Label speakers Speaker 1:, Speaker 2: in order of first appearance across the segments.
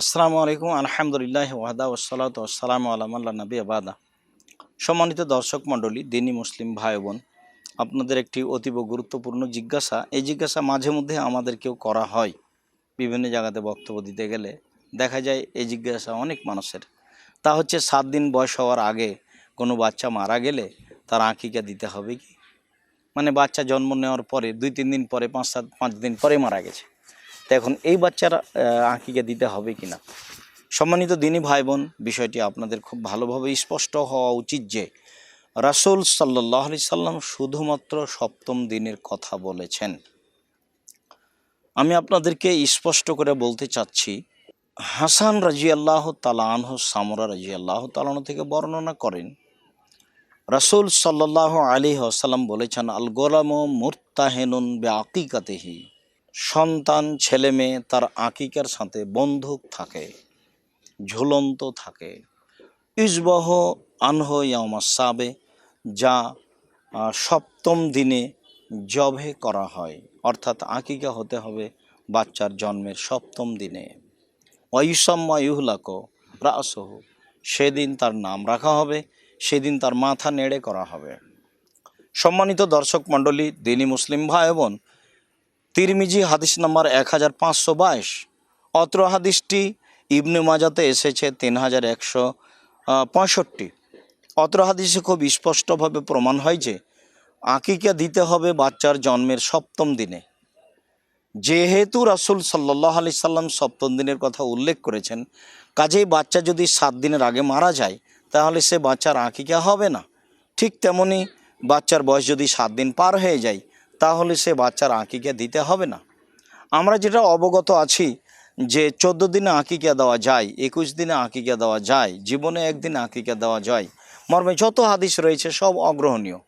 Speaker 1: আসসালামু আলাইকুম, আলহামদুলিল্লাহ ওয়াদা ওসালাত আসসালামু আলামাল্লা নবী আবাদা সম্মানিত দর্শক মণ্ডলী, দিনী মুসলিম ভাই বোন, আপনাদের একটি অতীব গুরুত্বপূর্ণ জিজ্ঞাসা। এই জিজ্ঞাসা মাঝে মধ্যে আমাদেরকেও করা হয়। বিভিন্ন জায়গাতে বক্তব্য দিতে গেলে দেখা যায় এই জিজ্ঞাসা অনেক মানুষের। তা হচ্ছে, সাত দিন বয়স হওয়ার আগে কোনো বাচ্চা মারা গেলে তার আঁকিকা দিতে হবে কি? মানে বাচ্চা জন্ম নেওয়ার পরে দুই তিন দিন পরে পাঁচ সাত পাঁচ দিন পরে মারা গেছে। তো এখন এই বাচ্চার আঁকিকে দিতে হবে কি না সম্মানিত দিনী ভাই বোন বিষয়টি আপনাদের খুব ভালোভাবে স্পষ্ট হওয়া উচিত যে রাসূল সাল্লাহ আলি সাল্লাম শুধুমাত্র সপ্তম দিনের কথা বলেছেন। আমি আপনাদেরকে স্পষ্ট করে বলতে চাচ্ছি, হাসান রাজি আল্লাহ তালাহ সামরা রাজি আল্লাহ তালাহ থেকে বর্ণনা করেন, রাসূল সাল্লাহ আলী আসাল্লাম বলেছেন, আল গোলাম মুরতাহেনুন বে আকিকাতেহি। সন্তান, ছেলে মেয়ে তার আকিকার সাথে বন্ধুক থাকে, ঝুলন্ত থাকে। ইসবহ আনহ ইয়ামা সাবে, যা সপ্তম দিনে জবে করা হয়। অর্থাৎ আকিকা হতে হবে বাচ্চার জন্মের সপ্তম দিনে। ওয়ুসাম্মা ইহুলাক রাসহ, সেদিন তার নাম রাখা হবে, সেদিন তার মাথা নেড়ে করা হবে। সম্মানিত দর্শক মণ্ডলী, দিনী মুসলিম ভাই বোন তিরমিজি হাদিস নম্বর এক হাজার পাঁচশো বাইশ। অত্র হাদিসটি ইবনে মাজাতে এসেছে তিন হাজার একশো পঁয়ষট্টি। অত্র হাদিসে খুব স্পষ্টভাবে প্রমাণ হয় যে, আকিকা দিতে হবে বাচ্চার জন্মের সপ্তম দিনে। যেহেতু রাসুল সাল্লাহ আলি সাল্লাম সপ্তম দিনের কথা উল্লেখ করেছেন, কাজেই বাচ্চা যদি সাত দিনের আগে মারা যায়, তাহলে সে বাচ্চার আকিকা হবে না। ঠিক তেমনি বাচ্চার বয়স যদি সাত দিন পার হয়ে যায় তাহলে সে বাচ্চার আঁকিকা দিতে হবে না। আমরা যেটা অবগত আছি যে চোদ্দ দিনে আঁকিকা দেওয়া যায়, একুশ দিনে আঁকিকা দেওয়া যায়, জীবনে একদিন আঁকিকা দেওয়া যায়, মর্মে যত হাদিস রয়েছে সব অগ্রহণীয়,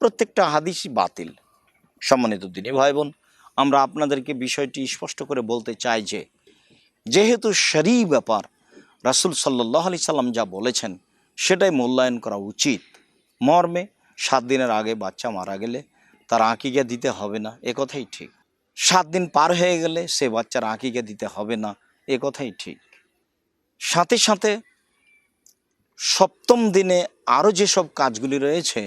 Speaker 1: প্রত্যেকটা হাদিসই বাতিল। সম্মানিত দিনী ভাই বোন আমরা আপনাদেরকে বিষয়টি স্পষ্ট করে বলতে চাই যে, যেহেতু শরী ব্যাপার, রাসূল সাল্লাহ আলি সাল্লাম যা বলেছেন, সেটাই মূল্যায়ন করা উচিত। মর্মে সাত দিনের আগে বাচ্চা মারা গেলে তার আঁকিকা দিতে হবে না, এ কথাই ঠিক। সাত দিন পার হয়ে গেলে সে বাচ্চার আঁকিকা দিতে হবে না, এ কথাই ঠিক। সাথে সাথে সপ্তম দিনে আরও যেসব কাজগুলি রয়েছে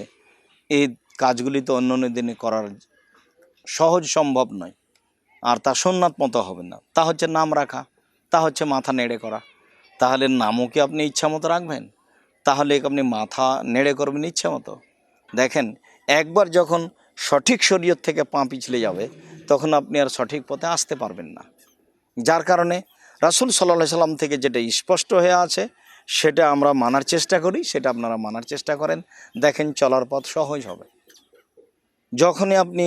Speaker 1: এই কাজগুলি তো অন্য অন্য দিনে করার সহজ সম্ভব নয়। আর তা সোননাথ মতো হবে না। তা হচ্ছে নাম রাখা, তা হচ্ছে মাথা নেড়ে করা। তাহলে নামও কি আপনি ইচ্ছা মতো রাখবেন? তাহলে আপনি মাথা নেড়ে করবেন ইচ্ছা মতো? দেখেন, একবার যখন সঠিক শরীয়ত থেকে পা পিছলে যাবে, তখন আপনি আর সঠিক পথে আসতে পারবেন না। যার কারণে রাসূল সাল্লাহ সাল্লাম থেকে যেটা স্পষ্ট হয়ে আছে, সেটা আমরা মানার চেষ্টা করি, সেটা আপনারা মানার চেষ্টা করেন। দেখেন চলার পথ সহজ হবে। যখনই আপনি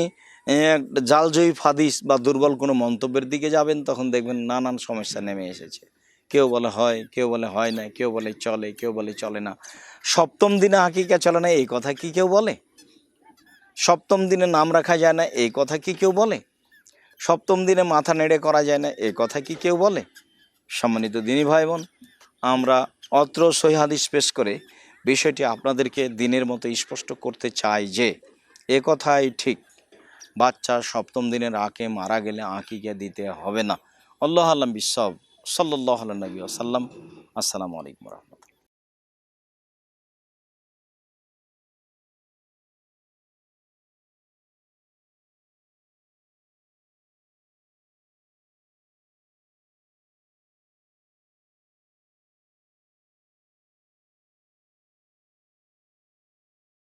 Speaker 1: জালজয়ী ফাদিস বা দুর্বল কোনো মন্তব্যের দিকে যাবেন, তখন দেখবেন নানান সমস্যা নেমে এসেছে। কেউ বলে হয়, কেউ বলে হয় না, কেউ বলে চলে, কেউ বলে চলে না। সপ্তম দিনে আকিকা চলে না, এই কথা কি কেউ বলে? সপ্তম দিনে নাম রাখা যায় না, এই কথা কি কেউ বলে? সপ্তম দিনে মাথা নেড়ে করা যায় না, এই কথা কি কেউ বলে? সম্মানিত দিনী ভাই বোন আমরা অত্র সহিহাদিস পেশ করে বিষয়টি আপনাদেরকে দিনের মতো স্পষ্ট করতে চাই যে, এ কথাই ঠিক। বাচ্চা সপ্তম দিনের আঁকে মারা গেলে আঁকিকে দিতে হবে না। আল্লাহ আল্লাম বিশ্বব সাল্লাহ নবী আসাল্লাম আসসালামু আলাইকুম রহমতুল্লাহ।